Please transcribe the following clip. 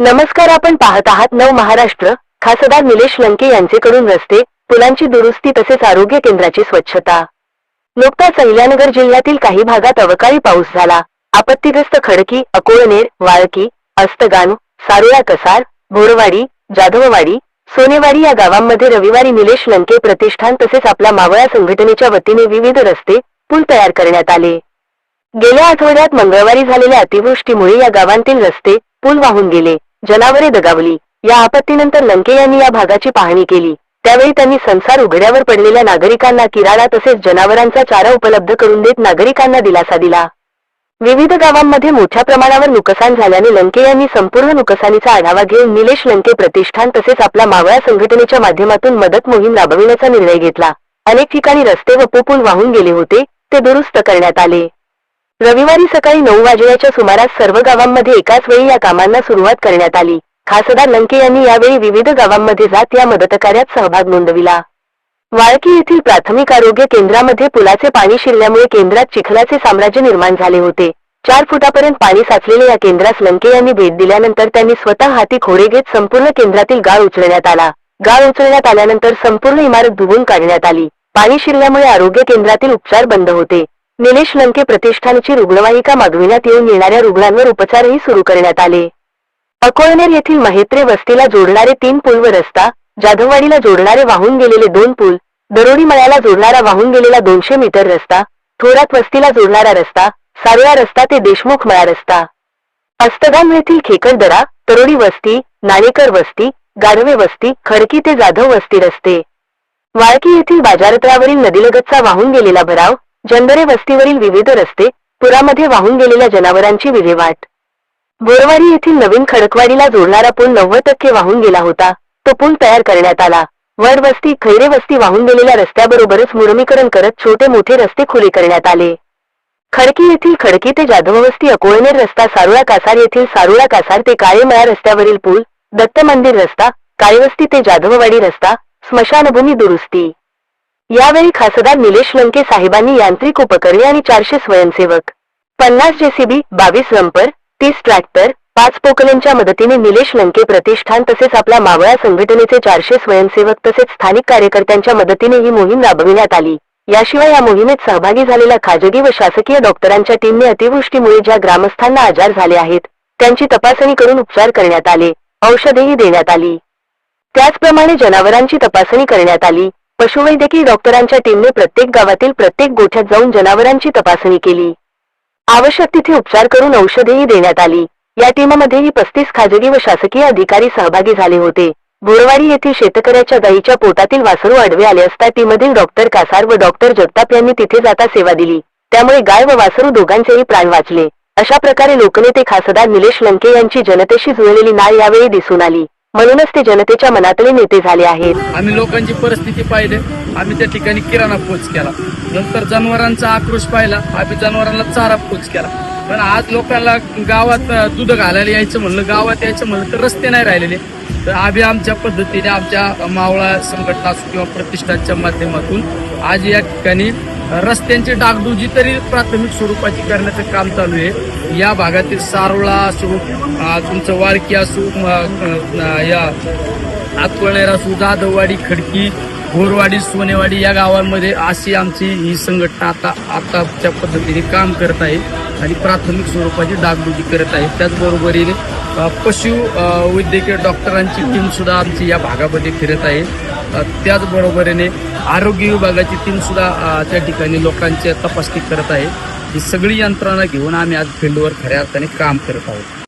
नमस्कार आपण पाहत आहात नव महाराष्ट्र. खासदार निलेश लंके यांचेकडून रस्ते पुलांची दुरुस्ती तसेच आरोग्य केंद्राची स्वच्छता. नुकताच अहिल्यानगर जिल्ह्यातील काही भागात अवकाळी पाऊस झाला. आपत्तीग्रस्त खडकी अकोळनेर वाळकी अस्तगान सारोळा कसार भोरवाडी जाधववाडी सोनेवाडी या गावांमध्ये रविवारी निलेश लंके प्रतिष्ठान तसेच आपला मावळा संघटनेच्या वतीने विविध रस्ते पूल तयार करण्यात आले. गेल्या आठवड्यात मंगळवारी झालेल्या अतिवृष्टीमुळे या गावांतील रस्ते पूल वाहून गेले. जनावरे दगावली. या आपत्तीनंतर लंके यांनी या भागाची पाहणी केली. त्यावेळी त्यांनी संसार उघड्यावर पडलेल्या नागरिकांना किराणा तसेच जनावरांचा चारा उपलब्ध करून देत नागरिकांना दिलासा दिला. विविध गावांमध्ये मोठ्या प्रमाणावर नुकसान झाल्याने लंके यांनी संपूर्ण नुकसानीचा आढावा घेऊन निलेश लंके प्रतिष्ठान तसेच आपला मावळा संघटनेच्या माध्यमातून मदत मोहीम राबविण्याचा निर्णय घेतला. अनेक ठिकाणी रस्ते व पोपूल वाहून गेले होते. ते दुरुस्त करण्यात आले. रविवारी सकाळी नऊ वाजण्याच्या सुमारास सर्व गावांमध्ये एकाच वेळी या कामांना सुरुवात करण्यात आली. खासदार लंके यांनी यावेळी विविध गावांमध्ये जात या मदतकार्यात सहभाग नोंदविला. वाळकी येथील प्राथमिक आरोग्य केंद्रामध्ये पुलाचे पाणी शिरल्यामुळे केंद्रात चिखलाचे साम्राज्य निर्माण झाले होते. चार फुटापर्यंत पाणी साचलेल्या या केंद्रास लंके यांनी भेट दिल्यानंतर त्यांनी स्वतः हाती खोरे घेत संपूर्ण केंद्रातील गाळ उचलण्यात आला. गाळ उचलण्यात आल्यानंतर संपूर्ण इमारत धुवून काढण्यात आली. पाणी शिरल्यामुळे आरोग्य केंद्रातील उपचार बंद होते. निलेश लंके प्रतिष्ठानची रुग्णवाहिका मागविण्यात येऊन येणाऱ्या रुग्णांवर उपचारही सुरू करण्यात आले. अकोळनेर येथील महेत्रे वस्तीला जोडणारे तीन पूल व रस्ता जाधववाडीला जोडणारे वाहून गेलेले दोन पूल दरोडी मळ्याला जोडणारा वाहून गेलेला दोनशे मीटर रस्ता थोरात वस्तीला जोडणारा रस्ता सारोळा रस्ता ते देशमुख मळा रस्ता. अस्तगाम येथील खेकडदरा तरोडी वस्ती नाणेकर वस्ती गाढवे वस्ती खडकी ते जाधव वस्ती रस्ते. वाळकी येथील बाजारतळावरील नदीलगतचा वाहून गेलेला भराव जंदरे वस्तीवरील विविध रस्ते पुरामध्ये वाहून गेलेल्या जनावरांची विल्हेवाट. बोरवारी येथील नवीन खडकवाडीला जोडणारा पूल नव्वद टक्के वाहून गेला होता. तो पूल तयार करण्यात आला. वड वस्ती खैरे वस्ती वाहून गेलेल्या रस्त्याबरोबरच मुरमीकरण करत छोटे मोठे रस्ते खुले करण्यात आले. खडकी येथील खडकी ते जाधव वस्ती अकोळनेर रस्ता सारुळा कासार येथील सारुळा कासार ते काळेमळा रस्त्यावरील पूल दत्त मंदिर रस्ता काळेवस्ती ते जाधववाडी रस्ता स्मशानभूमी दुरुस्ती. यावेळी खासदार निलेश लंके साहेबांनी यांत्रिक उपकरणे आणि चारशे स्वयंसेवक पन्नास जेसीबी बावीस रंपर तीस ट्रॅक्टर पाच पोकलेंच्या मदतीने निलेश लंके प्रतिष्ठान तसेच आपल्या मावळा संघटनेचे चारशे स्वयंसेवक तसेच स्थानिक कार्यकर्त्यांच्या मदतीने ही मोहीम राबविण्यात आली. याशिवाय या मोहिमेत सहभागी झालेल्या खाजगी व शासकीय डॉक्टरांच्या टीमने अतिवृष्टीमुळे ज्या ग्रामस्थांना आजार झाले आहेत त्यांची तपासणी करून उपचार करण्यात आले औषधेही देण्यात आली. त्याचप्रमाणे जनावरांची तपासणी करण्यात आली. पशुवैद्यकीय डॉक्टरांच्या टीमने प्रत्येक गावातील प्रत्येक गोठ्यात जाऊन जनावरांची तपासणी केली. आवश्यक तिथे उपचार करून औषधेही देण्यात आली. या टीममध्येही पस्तीस खाजगी व शासकीय अधिकारी सहभागी झाले होते. बोरवाडी येथील शेतकऱ्याच्या गायीच्या पोटातील वासरू आडवे आले असता टीमधील डॉक्टर कासार व डॉक्टर जगताप यांनी तिथे जाता सेवा दिली. त्यामुळे गाय व वासरू दोघांचेही प्राण वाचले. अशा प्रकारे लोकनेते खासदार निलेश लंके यांची जनतेशी जुळलेली नाळ यावेळी दिसून आली. म्हणूनच ते जनतेच्या मनातले नेते झाले आहेत. आम्ही लोकांची परिस्थिती पाहिली. आम्ही त्या ठिकाणी किराणा पोच केला. नंतर जनावरांचा आक्रोश पाहिला. आम्ही जनावरांना चारा पोच केला. पण आज लोकांना गावात दूध घालायला यायचं म्हणलं गावात यायचं म्हणलं तर रस्ते नाही राहिलेले. तर आम्ही आमच्या पद्धतीने आमच्या मावळा संघटना असो किंवा प्रतिष्ठानच्या माध्यमातून आज या ठिकाणी रस्त्यांची डागडुजी तरी प्राथमिक स्वरूपाची करण्याचं काम चालू आहे. या भागातील सारोळा असो तुमचं वाळकी असो या आतवळेर असो जाधववाडी खडकी घोरवाडी सोनेवाडी या गावांमध्ये अशी आमची ही संघटना आता आताच्या पद्धतीने काम करत आहे आणि प्राथमिक स्वरूपाची डागडुजी करत आहे. त्याचबरोबरीने पशु वैद्यकीय डॉक्टरांची टीम सुद्धा आमची या भागामध्ये फिरत आहे. त्याचबरोबरीने आरोग्य विभागाची टीम सुद्धा त्या ठिकाणी लोकांची तपासणी करत आहे. ही सगळी यंत्रणा घेऊन आम्ही आज फील्डवर खऱ्या अर्थाने काम करत आहोत.